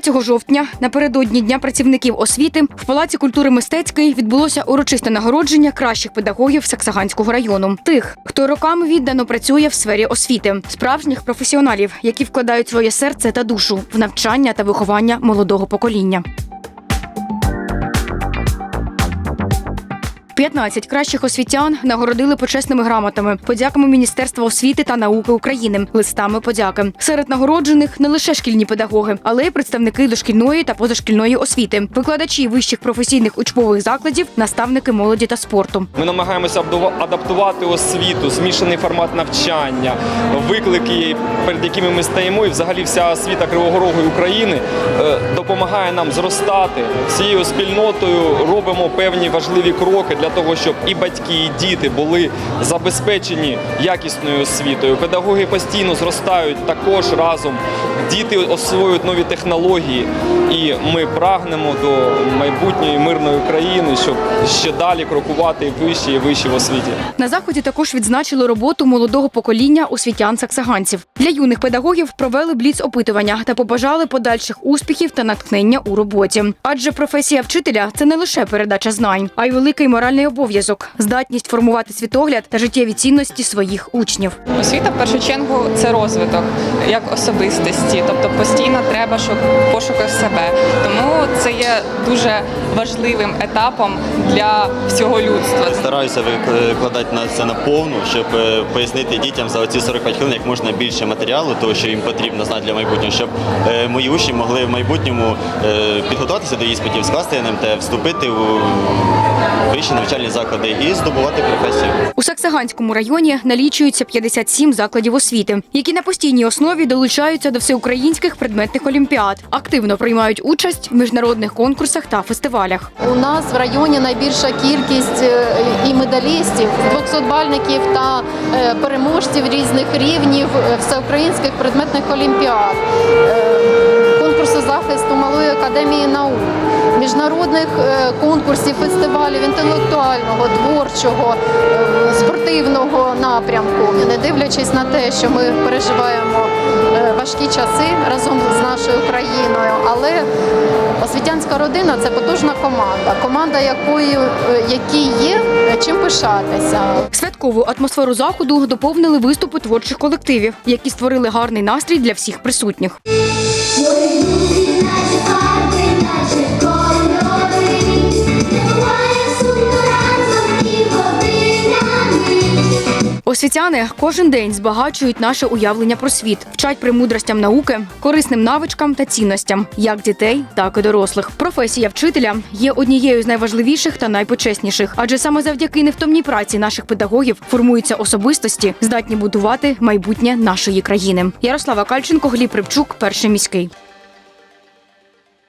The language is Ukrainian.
3 жовтня, напередодні Дня працівників освіти, в Палаці культури мистецької відбулося урочисте нагородження кращих педагогів Саксаганського району. Тих, хто роками віддано працює в сфері освіти, справжніх професіоналів, які вкладають своє серце та душу в навчання та виховання молодого покоління. 15 кращих освітян нагородили почесними грамотами, подяками Міністерства освіти та науки України, листами подяки. Серед нагороджених не лише шкільні педагоги, але й представники дошкільної та позашкільної освіти, викладачі вищих професійних учбових закладів, наставники молоді та спорту. Ми намагаємося адаптувати освіту, змішаний формат навчання, виклики, перед якими ми стоїмо, і взагалі вся освіта Кривого Рогу України е, допомагає нам зростати. Всією спільнотою робимо певні важливі кроки для того, щоб і батьки, і діти були забезпечені якісною освітою. Педагоги постійно зростають також разом. Діти освоюють нові технології, і ми прагнемо до майбутньої мирної країни, щоб ще далі крокувати вище і вище в освіті. На заході також відзначили роботу молодого покоління освітян саксаганців. Для юних педагогів провели бліц опитування та побажали подальших успіхів та натхнення у роботі. Адже професія вчителя це не лише передача знань, а й великий моральний обов'язок, здатність формувати світогляд та життєві цінності своїх учнів. Освіта в першу чергу це розвиток як особистості, тобто постійно треба щоб пошуку себе. Тому це є дуже важливим етапом для всього людства. Стараюся викладати на це на повну, щоб е, пояснити дітям за оці 45 хвилин як можна більше матеріалу, того, що їм потрібно знати для майбутнього, щоб е, мої учні могли в майбутньому е, підготуватися до іспитів, скласти НМТ, вступити у вищі навчальні заклади і здобувати професію. У Саксаганському районі налічується 57 закладів освіти, які на постійній основі долучаються до всеукраїнських предметних олімпіад, активно приймають участь в міжнародних конкурсах та фестивалях. У нас в районі найбільша кількість е, і медалістів, 200-бальників та е, переможців різних рівнів е, всеукраїнських предметних олімпіад, конкурсу захисту малої академії наук, міжнародних е, конкурсів, фестивалів інтелектуального, творчого, е, спортивного напрямку. Не дивлячись на те, що ми переживаємо е, важкі часи разом з нашою країною, але освітянська родина це потужна команда, команда якої якій є чим пишатися. Святкову атмосферу заходу доповнили виступи творчих колективів, які створили гарний настрій для всіх присутніх. Освітяни кожен день збагачують наше уявлення про світ, вчать премудростям науки, корисним навичкам та цінностям, як дітей, так і дорослих. Професія вчителя є однією з найважливіших та найпочесніших, адже саме завдяки невтомній праці наших педагогів формуються особистості, здатні будувати майбутнє нашої країни. Ярослава Кальченко, Гліб Рибчук, перший міський.